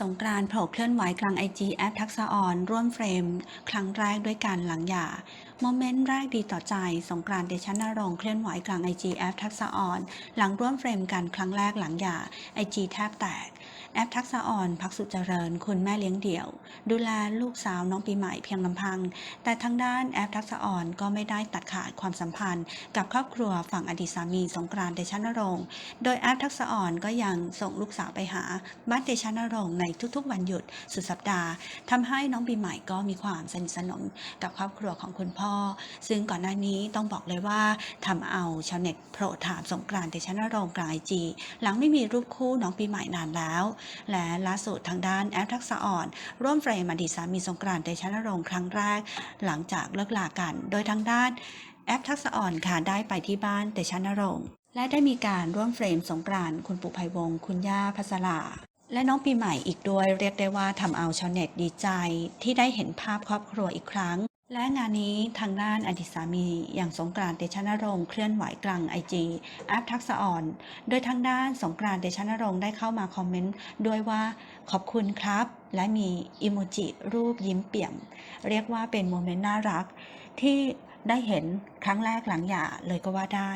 สงกรานต์โผล่เคลื่อนไหวกลางไอจีแอปทักษะออน ร่วมเฟรม ครั้งแรกด้วยการหลังหย่าโมเมนต์แรกดีต่อใจ สงกรานต์เดชะนรงเคลื่อนไหวกลางไอจีแอปทักษะออน หลังร่วมเฟรมกันครั้งแรกหลังหย่าไอจีแทบแตก แอปทักษะอ่อนพักสุเจริญ คุณแม่เลี้ยงเดี่ยว ดูแลลูกสาวน้องปีใหม่เพียงลำพัง แต่ทางด้านแอปทักษะอ่อนก็ไม่ได้ตัดขาดความสัมพันธ์ กับครอบครัวฝั่งอดีตสามีสงกรานต์เดชะนรงค์โดยแอปทักษะอ่อนก็ยังส่งลูกสาวไปหาบ้านเดชะนรงค์ในทุกๆ วันหยุดสุดสัปดาห์ทำให้น้องปีใหม่ก็มีความสนิทสนมกับครอบครัวของคุณพ่อ ซึ่งก่อนหน้านี้ต้องบอกเลยว่าทำเอาชาวเน็ตโผล่ถามสงกรานต์เดชะนรงค์กลางไอจีหลังไม่มีรูปคู่น้องปีใหม่นานแล้วและล่าสุดทางด้านแอปทักษะอ่อน ร่วมเฟรมอดีตสามีสงกรานต์เดชะนรงค์ครั้งแรก หลังจากเลิกลากัน โดยทางด้านแอปทักษะอ่อนค่ะได้ไปที่บ้านเดชะนรงค์และได้มีการร่วมเฟรมสงกรานต์คุณปู่ไพวงศ์คุณย่าพัสลาและน้องปีใหม่อีกด้วยเรียกได้ว่าทำเอาชาวเน็ตดีใจ ที่ได้เห็นภาพครอบครัวอีกครั้ง และงานนี้ทางด้านอดีตสามีอย่างสงกรานต์เดชะนรงค์เคลื่อนไหวกลางไอจีแอปทักษะอ่อน โดยทางด้านสงกรานต์เดชะนรงค์ได้เข้ามาคอมเมนต์ด้วยว่าขอบคุณครับ และมีอิโมจิรูปยิ้มเปี่ยม เรียกว่าเป็นโมเมนต์น่ารัก ที่ได้เห็นครั้งแรกหลังหย่าเลยก็ว่าได้